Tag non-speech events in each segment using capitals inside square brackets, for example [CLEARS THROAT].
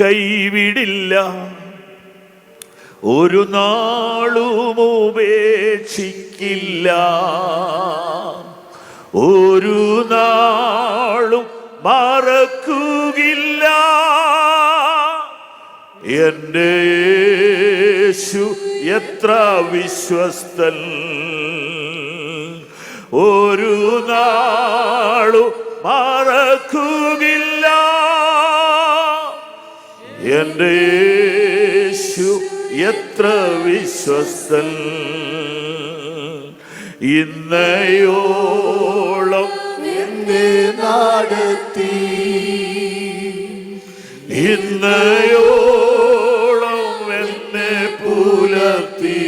കൈവിടില്ല. ഒരു നാളും ഉപേക്ഷിക്കില്ല. ഒരു നാളും മറക്കുകില്ല. എന്റെ യേശു എത്ര വിശ്വസ്തൻ. ഒരു നാളും മറക്കുകില്ല എന്റെ യേശു എത്ര വിശ്വസ്തൻ. ഇന്നയോളം എന്നെ നടത്തി. ഇന്നയോളം എന്നെ പുലർത്തി.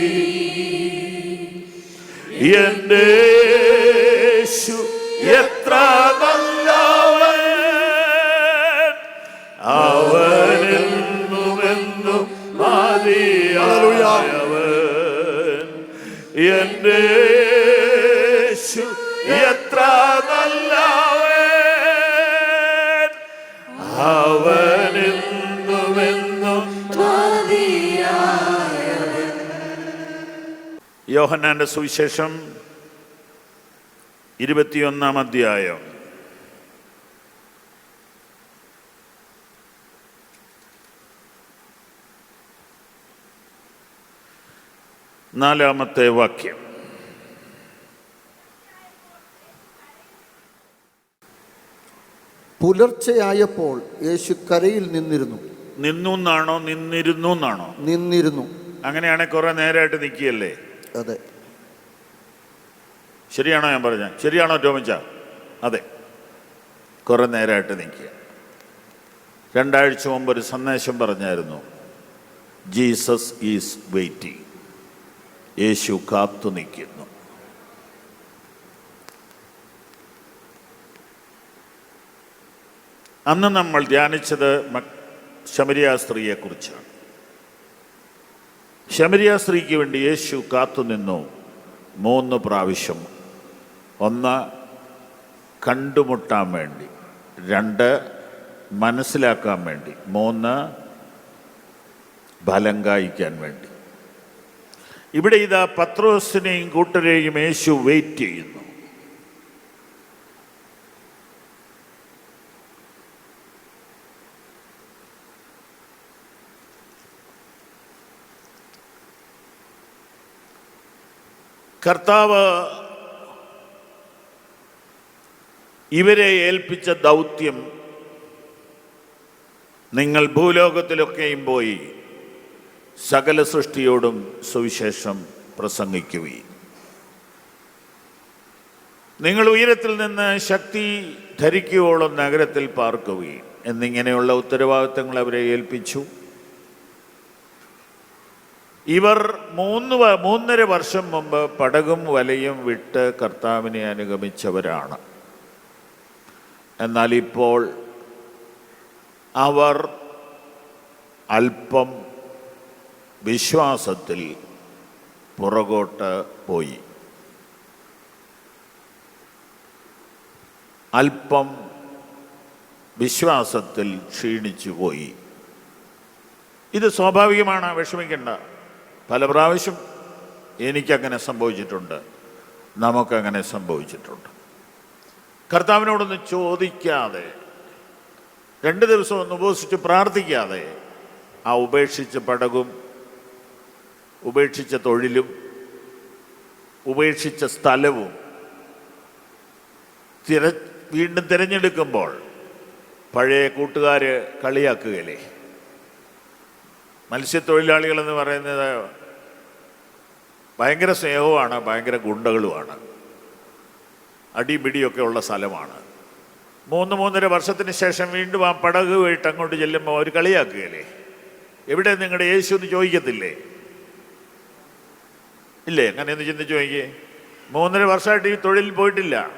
എന്റെ യേശു എത്ര യോഹന്നാന്റെ സുവിശേഷം ഇരുപത്തിയൊന്നാം അധ്യായം. നാലാമത്തെ വാക്യം. പുലർച്ചയായപ്പോൾ യേശു കരയിൽ നിന്നിരുന്നു. നിന്നു എന്നാണോ നിന്നിരുന്നു. എന്നാണോ നിന്നിരുന്നു അങ്ങനെയാണെങ്കിൽ കുറെ നേരമായിട്ട് നിൽക്കുകയല്ലേ? അതെ. ശരിയാണോ ഞാൻ പറഞ്ഞ? ശരിയാണോ ടോമിച്ച? അതെ. കുറെ നേരമായിട്ട് നിൽക്കുക രണ്ടാഴ്ച മുമ്പ് ഒരു സന്ദേശം പറഞ്ഞായിരുന്നു ജീസസ് ഈസ് വെയിറ്റിംഗ്. യേശു കാത്തു നിൽക്കുന്നു. അന്ന് നമ്മൾ ധ്യാനിച്ചത് ശമരിയ സ്ത്രീയെക്കുറിച്ചാണ്. ശമരിയ സ്ത്രീക്ക് വേണ്ടി യേശു കാത്തുനിന്നു മൂന്ന് പ്രാവശ്യം. ഒന്ന് കണ്ടുമുട്ടാൻ വേണ്ടി രണ്ട് മനസ്സിലാക്കാൻ വേണ്ടി മൂന്ന് ഫലം കായ്ക്കാൻ വേണ്ടി. ഇവിടെ ഇതാ പത്രോസിനെയും കൂട്ടരെയും യേശു വെയിറ്റ് ചെയ്യുന്നു. കർത്താവ് ഇവരെ ഏൽപ്പിച്ച ദൗത്യം നിങ്ങൾ ഭൂലോകത്തിലൊക്കെയും പോയി സകല സൃഷ്ടിയോടും സുവിശേഷം പ്രസംഗിക്കുകയും നിങ്ങൾ ഉയരത്തിൽ നിന്ന് ശക്തി ധരിക്കുവോളം നഗരത്തിൽ പാർക്കുകയും എന്നിങ്ങനെയുള്ള ഉത്തരവാദിത്തങ്ങൾ അവരെ ഏൽപ്പിച്ചു. ഇവർ മൂന്ന് മൂന്നര വർഷം മുമ്പ് പടകും വലയും വിട്ട് കർത്താവിനെ അനുഗമിച്ചവരാണ്. എന്നാൽ ഇപ്പോൾ അവർ അല്പം വിശ്വാസത്തിൽ പുറകോട്ട് പോയി. അല്പം വിശ്വാസത്തിൽ ക്ഷീണിച്ചു പോയി. ഇത് സ്വാഭാവികമാണ് വിഷമിക്കേണ്ട. പല പ്രാവശ്യം എനിക്കങ്ങനെ സംഭവിച്ചിട്ടുണ്ട് നമുക്കങ്ങനെ സംഭവിച്ചിട്ടുണ്ട്. കർത്താവിനോടൊന്ന് ചോദിക്കാതെ രണ്ട് ദിവസം ഒന്ന് ഉപസിച്ച് പ്രാർത്ഥിക്കാതെ ആ ഉപേക്ഷിച്ച പടകും ഉപേക്ഷിച്ച തൊഴിലും ഉപേക്ഷിച്ച സ്ഥലവും തിര വീണ്ടും തിരഞ്ഞെടുക്കുമ്പോൾ പഴയ കൂട്ടുകാർ കളിയാക്കുകയല്ലേ? മത്സ്യത്തൊഴിലാളികളെന്ന് പറയുന്നത് ഭയങ്കര സ്നേഹവുമാണ് ഭയങ്കര ഗുണ്ടകളുമാണ്. അടിപിടിയൊക്കെ ഉള്ള സ്ഥലമാണ്. മൂന്ന് മൂന്നര വർഷത്തിന് ശേഷം വീണ്ടും ആ പടക് വീട്ട് അങ്ങോട്ട് ചെല്ലുമ്പോൾ അവർ കളിയാക്കുകയല്ലേ? എവിടെ നിങ്ങളുടെ യേശു എന്ന് ചോദിക്കത്തില്ലേ? ഇല്ലേ? അങ്ങനെയൊന്ന് ചിന്തിച്ചു നോക്കിയേ മൂന്നര വർഷമായിട്ട് ഈ തൊഴിൽ പോയിട്ടില്ല.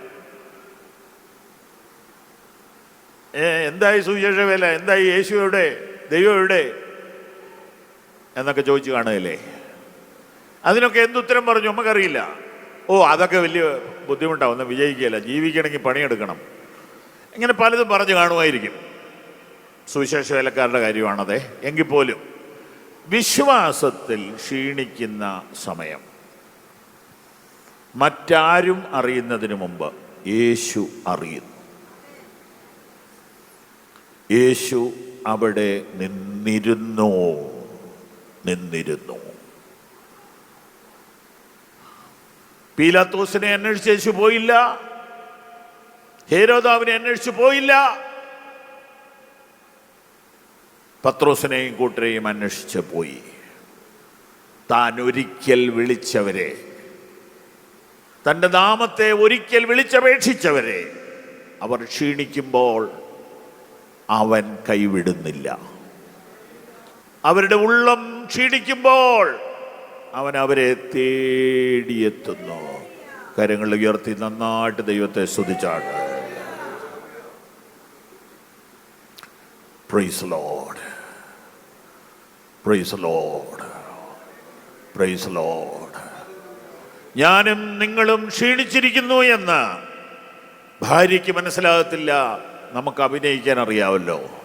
ഏ എന്തായി സുവിശേഷ വേല? എന്തായി യേശു എവിടെ? ദൈവം എവിടെ? എന്നൊക്കെ ചോദിച്ചു കാണുകയല്ലേ? അതിനൊക്കെ എന്തുത്തരം പറഞ്ഞു? നമുക്കറിയില്ല. ഓ അതൊക്കെ വലിയ ബുദ്ധിമുട്ടാണ് ഒന്നും വിജയിക്കുകയില്ല ജീവിക്കണമെങ്കിൽ പണിയെടുക്കണം. ഇങ്ങനെ പലതും പറഞ്ഞു കാണുമായിരിക്കും. സുവിശേഷ വേലക്കാരുടെ കാര്യമാണത്. എങ്കിൽ പോലും വിശ്വാസത്തിൽ ക്ഷീണിക്കുന്ന സമയം. മറ്റാരും അറിയുന്നതിന് മുമ്പ് യേശു അറിയുന്നു. യേശു അവിടെ നിന്നിരുന്നു. നിന്നിരുന്നു. പീലാത്തോസിനെ അന്വേഷിച്ച് യേശു പോയില്ല. ഹേരോദാവിനെ അന്വേഷിച്ച് പോയില്ല. പത്രോസിനെയും കൂട്ടരെയും അന്വേഷിച്ച് പോയി. താൻ ഒരിക്കൽ വിളിച്ചവരെ തന്റെ നാമത്തെ ഒരിക്കൽ വിളിച്ചപേക്ഷിച്ചവരെ അവർ ക്ഷീണിക്കുമ്പോൾ അവൻ കൈവിടുന്നില്ല. അവരുടെ ഉള്ളം ക്ഷീണിക്കുമ്പോൾ അവൻ അവരെ തേടിയെത്തുന്നു. കരങ്ങൾ ഉയർത്തി നന്നായിട്ട് ദൈവത്തെ ലോഡ് ഞാനും നിങ്ങളും ക്ഷീണിച്ചിരിക്കുന്നു എന്ന് ഭാര്യയ്ക്ക് മനസ്സിലാകത്തില്ല. നമുക്ക് അഭിനയിക്കാൻ അറിയാമല്ലോ.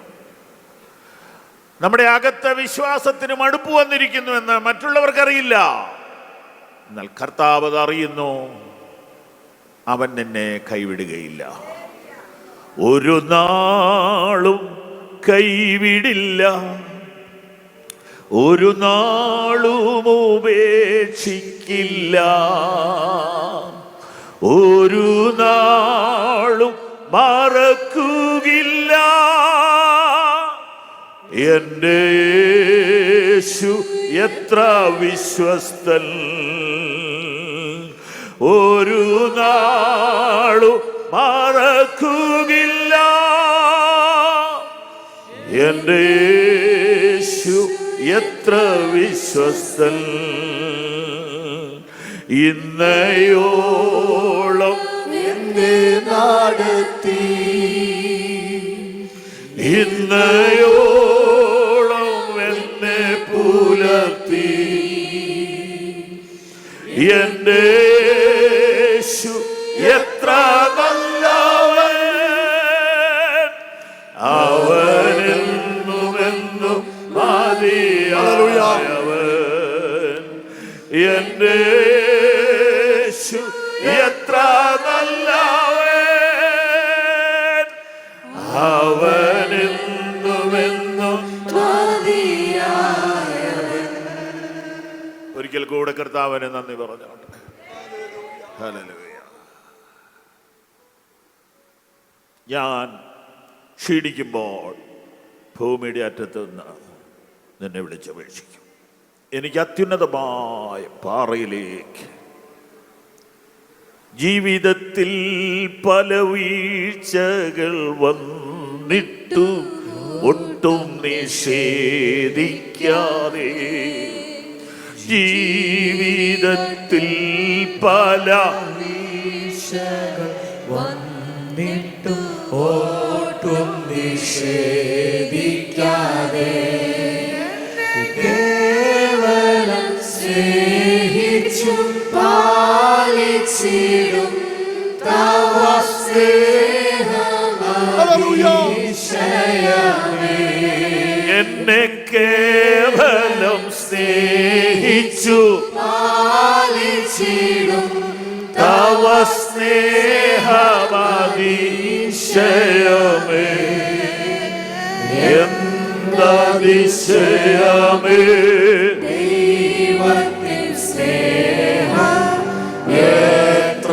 നമ്മുടെ അകത്തെ വിശ്വാസത്തിന് മടുപ്പ് വന്നിരിക്കുന്നു എന്ന് മറ്റുള്ളവർക്കറിയില്ല. എന്നാൽ കർത്താവ് അറിയുന്നു. അവൻ എന്നെ കൈവിടുകയില്ല. ഒരു നാളും കൈവിടില്ല. ഒരു നാളും ഉപേക്ഷിക്കില്ല. ഒരു നാളും മറക്കുകില്ല എന്റെ യേശു എത്ര വിശ്വസ്തൻ. ഒരു നാളു മറക്കുകില്ല. എന്റെ യേശു എത്ര വിശ്വസ്തൻ. ഇന്നയോളം എന്നെ നടത്തി. ഇന്നയോളം name. കർത്താവിന് നന്ദി പറഞ്ഞോട്ടെ. ഞാൻ ക്ഷീണിക്കുമ്പോൾ ഭൂമിയുടെ അറ്റത്ത് നിന്ന് നിന്നെ വിളിച്ചപേക്ഷിക്കും എനിക്ക് അത്യുന്നതമായ പാറയിലേക്ക് ജീവിതത്തിൽ പല വീഴ്ചകൾ വന്നിട്ടു ഒട്ടും നിഷേധിക്കാതെ ജീവിതത്തിൽ പല വന്നിട്ടു ഓട്ടും നിഷേധിക്കാതെ കേവലം സ്നേഹിച്ചും പാലിച്ചിടും തവ എന്നെ കേവലം സ്നേഹിച്ചു. പാലിച്ചിടും. തവ സ്നേഹമതിശയമേ. എന്തതിശയമേ? സ്നേഹം എത്ര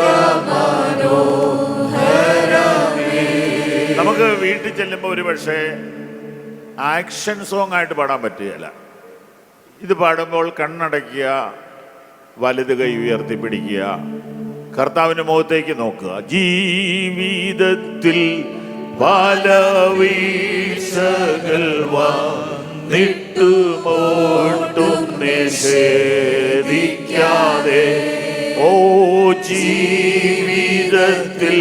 നമുക്ക് വീട്ടിൽ ചെല്ലുമ്പോൾ ഒരു പക്ഷേ ആക്ഷൻ സോങ് ആയിട്ട് പാടാൻ പറ്റുകയില്ല. ഇത് പാടുമ്പോൾ കണ്ണടയ്ക്കുക വലുത് കൈ ഉയർത്തി പിടിക്കുക കർത്താവിന്റെ മുഖത്തേക്ക് നോക്കുക. ജീവിതത്തിൽ പല നിഷേധിക്കാതെ. ഓ ജീവിതത്തിൽ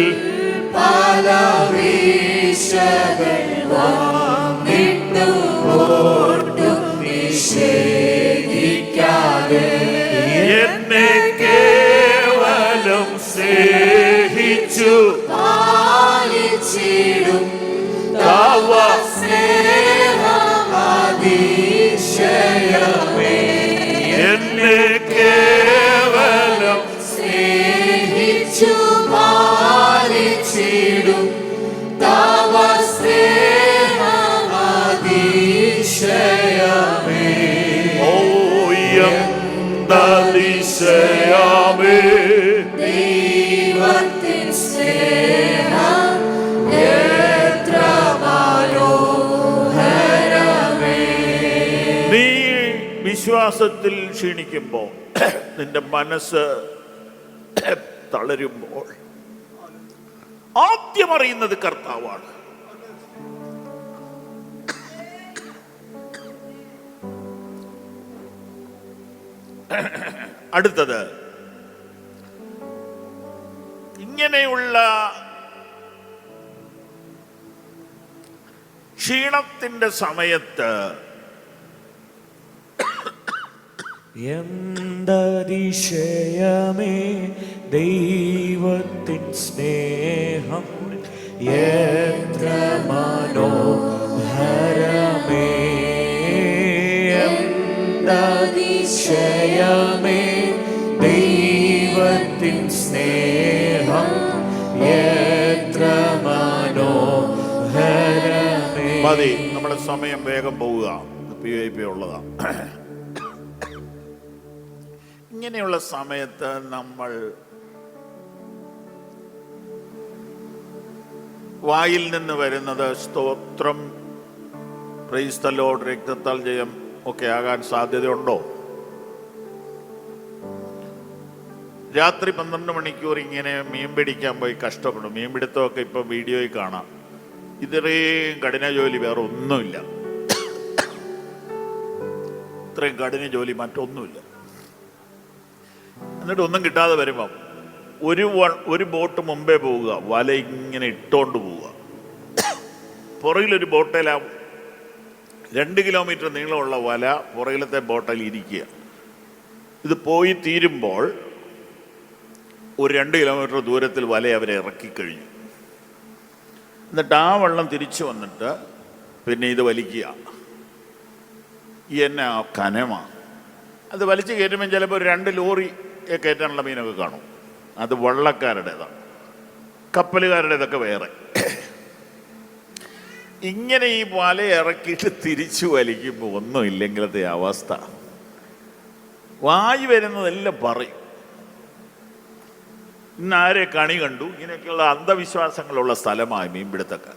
പല വീഴ്ചകൾ വന്നിട്ടു ക്ഷീണിക്കുമ്പോൾ [CLEARS THROAT] നിന്റെ മനസ്സ് [CLEARS THROAT] തളരുമ്പോൾ ആദ്യം അറിയുന്നത് കർത്താവാണ്. [CLEARS THROAT] അടുത്തത് ഇങ്ങനെയുള്ള ക്ഷീണത്തിന്റെ സമയത്ത് എന്തതിശയമേ ദൈവത്തിൻ സ്നേഹം? എത്ര മനോഹരമേ? എന്തതിശയമേ ദൈവത്തിൻ സ്നേഹം? എത്ര മനോഹരമേ? മതി നമ്മുടെ സമയം വേഗം പോവുക. പി ഐ പി ഉള്ളതാ. ഇങ്ങനെയുള്ള സമയത്ത് നമ്മൾ വായിൽ നിന്ന് വരുന്നത് സ്തോത്രം പ്രൈസ്തലോട് രക്തത്താൽ ജയം ഒക്കെ ആകാൻ സാധ്യതയുണ്ടോ? രാത്രി പന്ത്രണ്ട് മണിക്കൂർ ഇങ്ങനെ മീൻ പിടിക്കാൻ പോയി കഷ്ടപ്പെടും. മീൻ പിടുത്തമൊക്കെ ഇപ്പൊ വീഡിയോയിൽ കാണാം. ഇത്രയും കഠിന ജോലി വേറെ ഒന്നുമില്ല. ഇത്രയും കഠിന ജോലി മറ്റൊന്നുമില്ല. എന്നിട്ട് ഒന്നും കിട്ടാതെ വരുമ്പം ഒരു ഒരു ബോട്ട് മുമ്പേ പോവുക വല ഇങ്ങനെ ഇട്ടോണ്ട് പോവുക. പുറകിലൊരു ബോട്ടേല രണ്ട് കിലോമീറ്റർ നീളമുള്ള വല പുറകിലത്തെ ബോട്ടിൽ ഇരിക്കുക. ഇത് പോയി തീരുമ്പോൾ ഒരു രണ്ട് കിലോമീറ്റർ ദൂരത്തിൽ വല അവരെ ഇറക്കിക്കഴിഞ്ഞു. എന്നിട്ട് ആ വെള്ളം തിരിച്ചു വന്നിട്ട് പിന്നെ ഇത് വലിക്കുക. എന്നെ കനമാണ് അത് വലിച്ചു കയറ്റുമ്പോൾ ചിലപ്പോൾ രണ്ട് ലോറി കയറ്റാനുള്ള മീനൊക്കെ കാണും. അത് വള്ളക്കാരുടേതാണ്. കപ്പലുകാരുടേതൊക്കെ വേറെ. ഇങ്ങനെ ഈ വല ഇറക്കിയിട്ട് തിരിച്ചു വലിക്കുമ്പോൾ ഒന്നും ഇല്ലെങ്കിലത്തെ അവസ്ഥ. വായി വരുന്നതെല്ലാം പറയും. ഇന്ന് ആരെ കണി കണ്ടു? ഇങ്ങനെയൊക്കെയുള്ള അന്ധവിശ്വാസങ്ങളുള്ള സ്ഥലമായി മീൻപിടുത്തൊക്കെ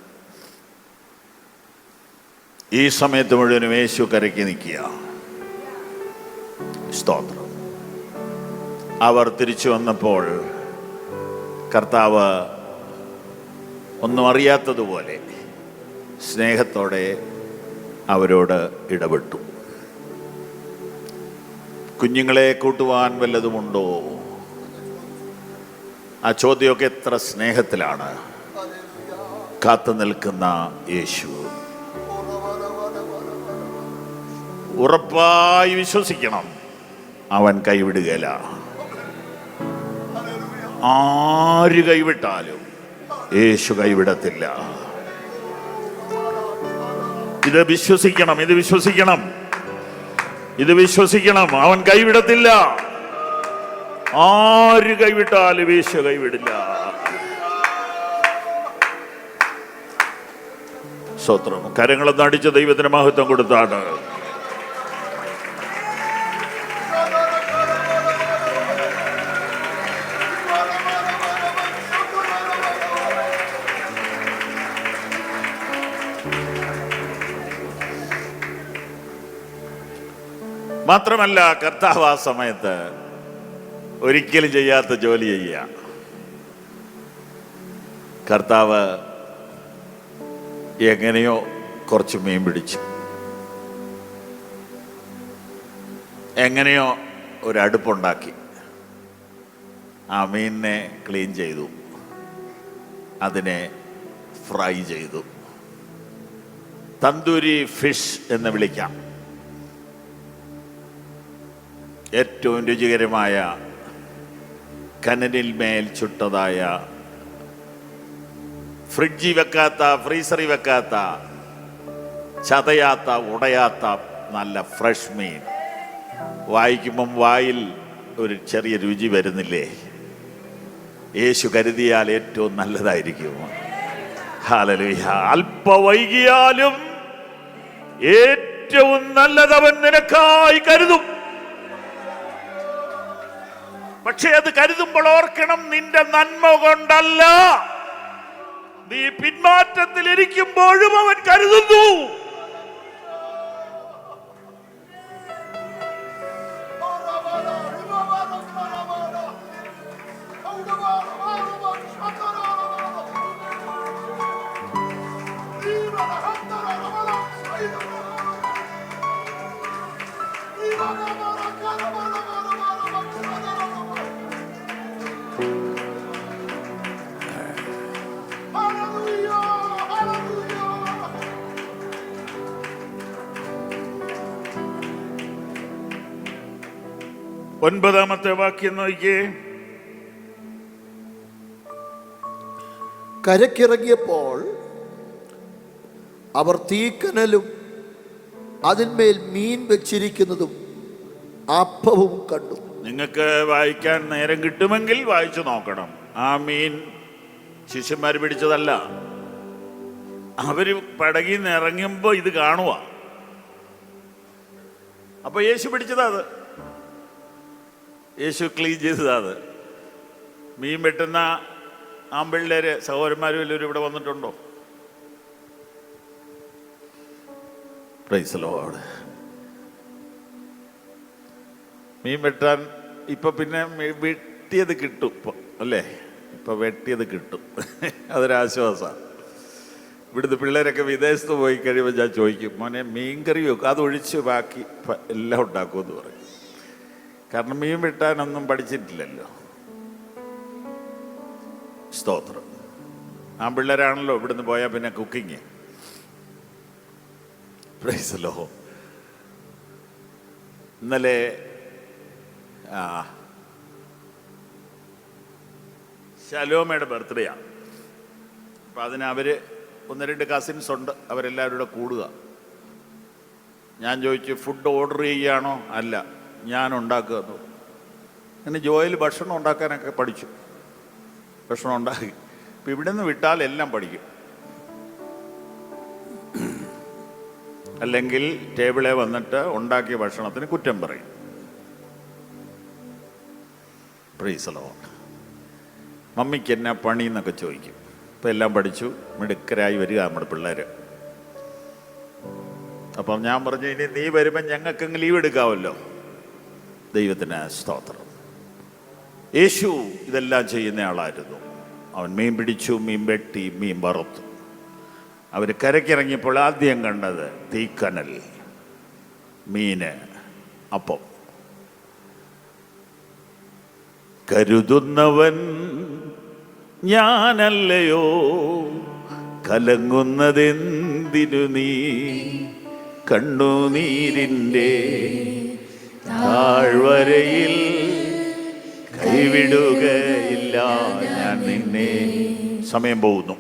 ഈ സമയത്ത് മുഴുവനും യേശു കരയ്ക്ക് നിൽക്കുക. സ്തോത്രം. അവർ തിരിച്ചു വന്നപ്പോൾ കർത്താവ് ഒന്നും അറിയാത്തതുപോലെ സ്നേഹത്തോടെ അവരോട് ഇടപെട്ടു. കുഞ്ഞുങ്ങളെ കൂട്ടുവാൻ വല്ലതുമുണ്ടോ? ആ ചോദ്യമൊക്കെ എത്ര സ്നേഹത്തിലാണ്. കാത്തു നിൽക്കുന്ന യേശു. ഉറപ്പായി വിശ്വസിക്കണം. അവൻ കൈവിടുകയില്ല. ആര് കൈവിട്ടാലും യേശു കൈവിടത്തില്ല. ഇത് വിശ്വസിക്കണം ഇത് വിശ്വസിക്കണം. ഇത് വിശ്വസിക്കണം അവൻ കൈവിടത്തില്ല. ആര് കൈവിട്ടാലും യേശു കൈവിടില്ല. സ്വത്രം കരങ്ങളെന്ന് അടിച്ച് ദൈവത്തിന് മഹത്വം കൊടുത്താണ്. മാത്രമല്ല കർത്താവ് ആ സമയത്ത് ഒരിക്കലും ചെയ്യാത്ത ജോലി ചെയ്യുക. കർത്താവ് എങ്ങനെയോ കുറച്ച് മീൻ പിടിച്ചു. എങ്ങനെയോ ഒരു ആ മീനിനെ ക്ലീൻ ചെയ്തു. അതിനെ ഫ്രൈ ചെയ്തു. തന്തൂരി ഫിഷ് എന്ന് വിളിക്കാം. ഏറ്റവും രുചികരമായ കനലിൽ മേൽ ചുട്ടതായ ഫ്രിഡ്ജിൽ വെക്കാത്ത ഫ്രീസറിൽ വെക്കാത്ത ചതയാത്ത ഉടയാത്ത നല്ല ഫ്രഷ് മീൻ. വായിക്കുമ്പം വായിൽ ഒരു ചെറിയ രുചി വരുന്നില്ലേ? യേശു കരുതിയാൽ ഏറ്റവും നല്ലതായിരിക്കും. ഹാലലുയ അല്പ വൈകിയാലും ഏറ്റവും നല്ലതവൻ നിനക്കായി കരുതും. പക്ഷെ അത് കരുതുമ്പോൾ ഓർക്കണം നിന്റെ നന്മ കൊണ്ടല്ല. നീ പിന്മാറ്റത്തിൽ ഇരിക്കുമ്പോഴും അവൻ കരുതുന്നു. ഒൻപതാമത്തെ വാക്യം നോക്കിയേ. കരക്കിറങ്ങിയപ്പോൾ അവർ തീക്കനലും അതിന്മേൽ മീൻ വെച്ചിരിക്കുന്നതും അപ്പവും കണ്ടു. നിങ്ങൾക്ക് വായിക്കാൻ നേരം കിട്ടുമെങ്കിൽ വായിച്ചു നോക്കണം. ആ മീൻ ശിഷ്യന്മാർ പിടിച്ചതല്ല. അവർ പടകിൽ നിന്ന് ഇറങ്ങുമ്പോൾ ഇത് കാണുക അപ്പൊ യേശു പിടിച്ചതാ അത്. യേശു ക്ലീൻ ചെയ്തതാണ്. മീൻ വെട്ടുന്ന ആമ്പിള്ളേര് സഹോദരന്മാരും എല്ലാവരും ഇവിടെ വന്നിട്ടുണ്ടോ? പ്രൈസ് ലോഡ് മീൻ വെട്ടാൻ ഇപ്പൊ പിന്നെ വെട്ടിയത് കിട്ടും ഇപ്പൊ അല്ലേ? ഇപ്പൊ വെട്ടിയത് കിട്ടും. അതൊരാശ്വാസമാണ് ഇവിടുത്തെ പിള്ളേരൊക്കെ വിദേശത്ത് പോയി കഴിയുമ്പോൾ ഞാൻ ചോദിക്കും മോനെ മീൻ കറി വെക്കും അതൊഴിച്ച് ബാക്കി എല്ലാം ഉണ്ടാക്കുമെന്ന് പറയും. കാരണം മീൻ വെട്ടാനൊന്നും പഠിച്ചിട്ടില്ലല്ലോ. സ്തോത്രം. ആ പിള്ളേരാണല്ലോ ഇവിടുന്ന് പോയാൽ പിന്നെ കുക്കിങ്. പ്രൈസലോ ഇന്നലെ ആ ശലോമയുടെ ബർത്ത്ഡേ ആണ് അപ്പം അതിന് അവർ ഒന്ന് രണ്ട് കസിൻസ് ഉണ്ട് അവരെല്ലാവരും കൂടെ കൂടുക. ഞാൻ ചോദിച്ചു ഫുഡ് ഓർഡർ ചെയ്യുകയാണോ അല്ല. ഞാൻ ഉണ്ടാക്കുക എന്ന്. അങ്ങനെ ജോയിൽ ഭക്ഷണം ഉണ്ടാക്കാനൊക്കെ പഠിച്ചു. ഭക്ഷണം ഉണ്ടാക്കി. ഇപ്പം ഇവിടെ നിന്ന് വിട്ടാൽ എല്ലാം പഠിക്കും. അല്ലെങ്കിൽ ടേബിളെ വന്നിട്ട് ഉണ്ടാക്കിയ ഭക്ഷണത്തിന് കുറ്റം പറയും. പ്രീസലോ മമ്മിക്ക് എന്നാ പണി എന്നൊക്കെ ചോദിക്കും. ഇപ്പം എല്ലാം പഠിച്ചു. മിടുക്കരായി വരിക നമ്മുടെ പിള്ളേർ അപ്പം ഞാൻ പറഞ്ഞു ഇനി നീ വരുമ്പോൾ ഞങ്ങൾക്കങ്ങ് ലീവ് എടുക്കാമല്ലോ. ദൈവത്തിന് സ്തോത്രം. യേശു ഇതെല്ലാം ചെയ്യുന്ന ആളായിരുന്നു. അവൻ മീൻ പിടിച്ചു മീൻ വെട്ടി മീൻ വറുത്തു. അവർ കരക്കിറങ്ങിയപ്പോൾ ആദ്യം കണ്ടത് തീക്കനൽ മീന് അപ്പം. കരുതുന്നവൻ ഞാനല്ലയോ? കലങ്ങുന്നതെന്തിനു നീ? കണ്ണുനീരിന്റെ താഴ്വരയിൽ കൈവിടുകയില്ല. ഞാൻ നിന്നെ സമയം പോകുന്നു.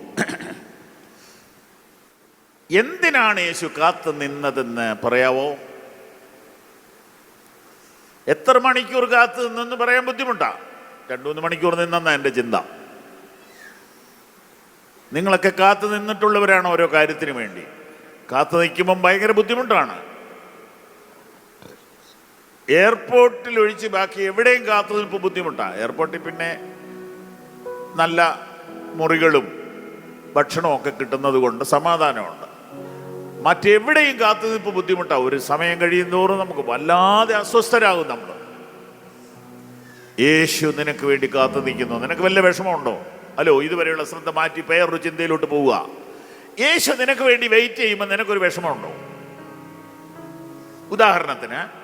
എന്തിനാണ് യേശു കാത്ത് നിന്നതെന്ന് പറയാവോ? എത്ര മണിക്കൂർ കാത്ത് നിന്നെന്ന് പറയാൻ ബുദ്ധിമുട്ടാ. രണ്ടു മൂന്ന് മണിക്കൂർ നിന്നെന്നാ എന്റെ ചിന്ത. നിങ്ങളൊക്കെ കാത്തു നിന്നിട്ടുള്ളവരാണ് ഓരോ കാര്യത്തിന് വേണ്ടി. കാത്തു നിൽക്കുമ്പം ഭയങ്കര ബുദ്ധിമുട്ടാണ്. എയർപോർട്ടിൽ ഒഴിച്ച് ബാക്കി എവിടെയും കാത്തു നിൽപ്പ് ബുദ്ധിമുട്ടാണ് എയർപോർട്ടിൽ പിന്നെ നല്ല മുറികളും ഭക്ഷണവും ഒക്കെ കിട്ടുന്നത് കൊണ്ട് സമാധാനമുണ്ട്. മറ്റെവിടെയും കാത്തു നിൽപ്പ് ബുദ്ധിമുട്ടാണ് ഒരു സമയം കഴിയുന്നതോറും നമുക്ക് വല്ലാതെ അസ്വസ്ഥരാകും നമ്മൾ യേശു നിനക്ക് വേണ്ടി കാത്തു നിൽക്കുന്നു. നിനക്ക് വല്ല വിഷമമുണ്ടോ? ഹലോ ഇതുവരെയുള്ള ശ്രദ്ധ മാറ്റി പേരൊരു ചിന്തയിലോട്ട് പോവുക. യേശു നിനക്ക് വേണ്ടി വെയിറ്റ് ചെയ്യുമ്പോൾ നിനക്കൊരു വിഷമമുണ്ടോ? ഉദാഹരണത്തിന്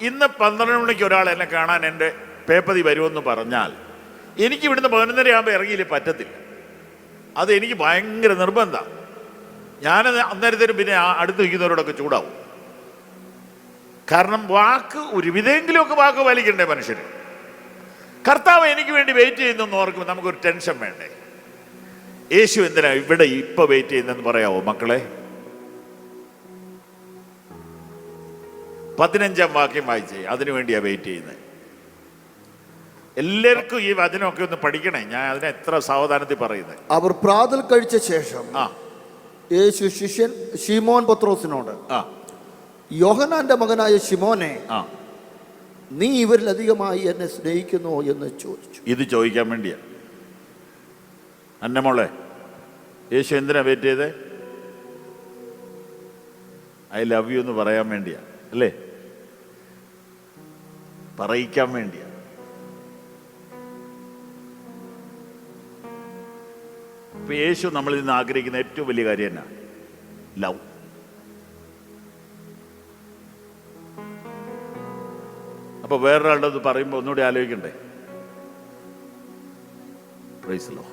ഇന്ന് പന്ത്രണ്ട് മണിക്ക് ഒരാൾ എന്നെ കാണാൻ എന്റെ പേപ്പതി വരുമെന്ന് പറഞ്ഞാൽ എനിക്ക് ഇവിടുന്ന് പതിനൊന്നര ആകുമ്പോൾ ഇറങ്ങിയില്ലേ പറ്റത്തില്ല. അത് എനിക്ക് ഭയങ്കര നിർബന്ധമാണ് ഞാൻ അന്നേരത്തേനും പിന്നെ അടുത്ത് നിൽക്കുന്നവരോടൊക്കെ ചൂടാവും. കാരണം വാക്ക് ഒരു വിധെങ്കിലുമൊക്കെ വാക്ക് പാലിക്കണ്ടേ മനുഷ്യന്? കർത്താവ് എനിക്ക് വേണ്ടി വെയിറ്റ് ചെയ്യുന്നു ചെയ്യുന്നെന്ന് ഓർക്കുമ്പോൾ നമുക്കൊരു ടെൻഷൻ വേണ്ടേ? യേശു എന്തിനാ ഇവിടെ ഇപ്പൊ വെയിറ്റ് ചെയ്യുന്നെന്ന് പറയാമോ മക്കളെ? പതിനഞ്ചാം വാക്യം വായിച്ചേ. അതിനു വേണ്ടിയാ വെയിറ്റ് ചെയ്യുന്നത് എല്ലാവർക്കും ഈ വചനമൊക്കെ ഒന്ന് പഠിക്കണേ. ഞാൻ അതിനെ എത്ര സാവധാനത്തിൽ പറയുന്നത് അവർ പ്രാതൽ കഴിച്ച ശേഷം ആ. യേശു ശിഷ്യൻ ഷിമോൻ പത്രോസിനോട് ആ. യോഹനാന്റെ മകനായ ഷിമോനെ ആ. നീ ഇവരിലധികമായി എന്നെ സ്നേഹിക്കുന്നു എന്ന് ചോദിച്ചു. ഇത് ചോദിക്കാൻ വേണ്ടിയാ. അന്നമോളെ യേശു എന്തിനാ വെയിറ്റ് ചെയ്തേ? ഐ ലവ് യു എന്ന് പറയാൻ വേണ്ടിയാ. അല്ലേ? പറയിക്കാൻ വേണ്ടിയാണ്. ഇപ്പൊ യേശു നമ്മളിൽ നിന്ന് ആഗ്രഹിക്കുന്ന ഏറ്റവും വലിയ കാര്യം തന്നെ ലവ്. അപ്പൊ വേറൊരാളുടെ അത് പറയുമ്പോൾ ഒന്നുകൂടി ആലോചിക്കണ്ടേ? പ്രൈസലോ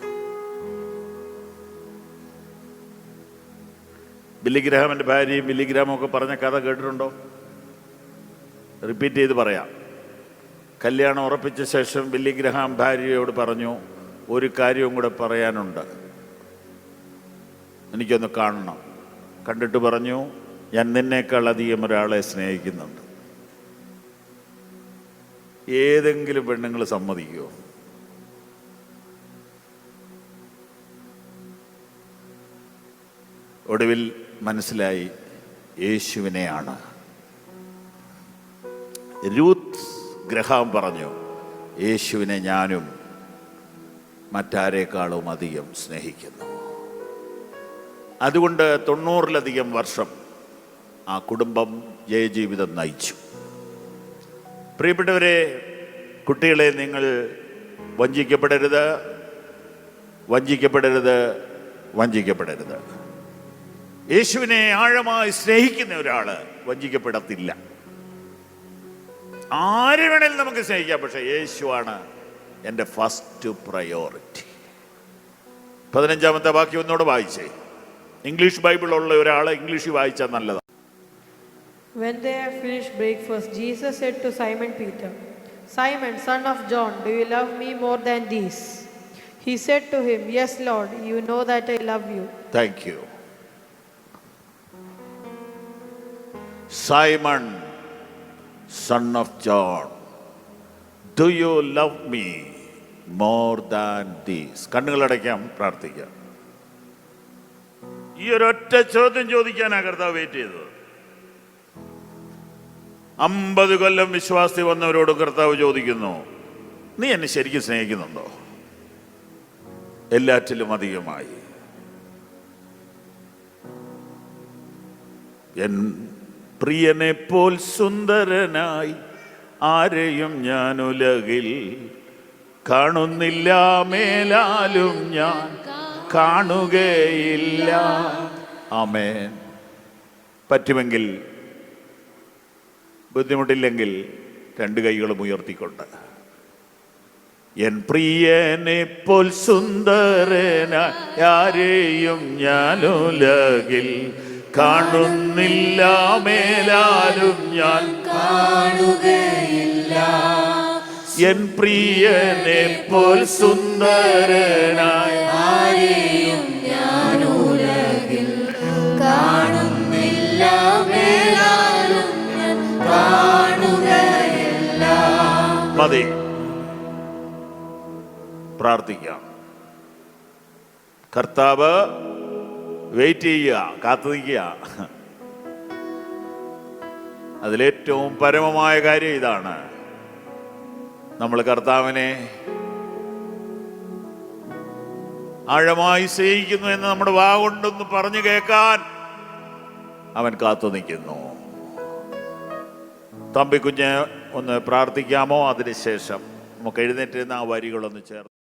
എന്റെ ഭാര്യയും ബില്ലിഗ്രഹമൊക്കെ ഒക്കെ പറഞ്ഞ കഥ കേട്ടിട്ടുണ്ടോ? റിപ്പീറ്റ് ചെയ്ത് പറയാം. കല്യാണം ഉറപ്പിച്ച ശേഷം ബില്ലിഗ്രഹാം ഭാര്യയോട് പറഞ്ഞു ഒരു കാര്യവും കൂടെ പറയാനുണ്ട്. എനിക്കൊന്ന് കാണണം. കണ്ടിട്ട് പറഞ്ഞു ഞാൻ നിന്നേക്കാൾ അധികം ഒരാളെ സ്നേഹിക്കുന്നുണ്ട്. ഏതെങ്കിലും പെണ്ണുങ്ങൾ സമ്മതിക്കുമോ ഒടുവിൽ മനസ്സിലായി യേശുവിനെയാണ്. രൂത്ത് ഗ്രഹാം പറഞ്ഞു യേശുവിനെ ഞാനും മറ്റാരേക്കാളും അധികം സ്നേഹിക്കുന്നു. അതുകൊണ്ട് തൊണ്ണൂറിലധികം വർഷം ആ കുടുംബം ജയജീവിതം നയിച്ചു. പ്രിയപ്പെട്ടവരെ കുട്ടികളെ നിങ്ങൾ വഞ്ചിക്കപ്പെടരുത് വഞ്ചിക്കപ്പെടരുത് വഞ്ചിക്കപ്പെടരുത്. യേശുവിനെ ആഴമായി സ്നേഹിക്കുന്ന ഒരാൾ വഞ്ചിക്കപ്പെടത്തില്ല. ആര് വേണേലും നമുക്ക് സ്നേഹിക്കാം പക്ഷെ യേശുവാണ് എന്റെ ഫസ്റ്റ് പ്രയോറിറ്റി പതിനഞ്ചാമത്തെ ബാക്കി ഒന്നോട് വായിച്ചേ ഇംഗ്ലീഷ് ബൈബിൾ ഉള്ള ഒരാൾ ഇംഗ്ലീഷിൽ വായിച്ചാൽ നല്ലതാണ് When they had finished breakfast, Jesus said to Simon Peter, Simon, son of John, do you love me more than these? He said to him, Yes, Lord, you know that I love you. Thank you. Simon son of John do you love me more than these കണ്ണുകളടയ്ക്കാം പ്രാർത്ഥിക്കാം. ഈ ഒരൊറ്റ ചോദ്യം ചോദിക്കാനാ കർത്താവ് wait ചെയ്തത്. അമ്പത് കൊല്ലം വിശ്വാസി വന്നവരോട് കർത്താവ് ചോദിക്കുന്നു നീ എന്നെ ശരിക്കും സ്നേഹിക്കുന്നുണ്ടോ? എല്ലാറ്റിലും അധികമായി. എൻ പ്രിയനെ പോൽ സുന്ദരനായി ആരെയും ഞാൻ ഉലകിൽ കാണുന്നില്ല മേലാലും ഞാൻ കാണുകയില്ല. ആമേൻ. പറ്റുമെങ്കിൽ ബുദ്ധിമുട്ടില്ലെങ്കിൽ രണ്ട് കൈകളും ഉയർത്തിക്കൊണ്ട്. എൻ പ്രിയനെ പോൽ സുന്ദരനായി ആരെയും ഞാൻ ഉലകിൽ കാണുന്നില്ല മേലാലും ഞാൻ കാണുകയില്ല. എൻ പ്രിയനെ പോൽ സുന്ദരനായി ആരെയും ഞാൻ ഉലകിൽ കാണുന്നില്ല മേലാലും ഞാൻ കാണുകയില്ല. മതി. പ്രാർത്ഥിക്കാം. കർത്താവ് വെയിറ്റ് ചെയ്യുക കാത്തു നിൽക്കുക. അതിലേറ്റവും പരമമായ കാര്യം ഇതാണ്. നമ്മൾ കർത്താവിനെ ആഴമായി സ്നേഹിക്കുന്നു എന്ന് നമ്മുടെ വാ കൊണ്ടൊന്ന് പറഞ്ഞു കേൾക്കാൻ അവൻ കാത്തു നിൽക്കുന്നു. തമ്പിക്കുഞ്ഞ് ഒന്ന് പ്രാർത്ഥിക്കാമോ? അതിനുശേഷം നമുക്ക് എഴുന്നേറ്റിരുന്ന ആ വരികളൊന്ന് ചേർത്ത്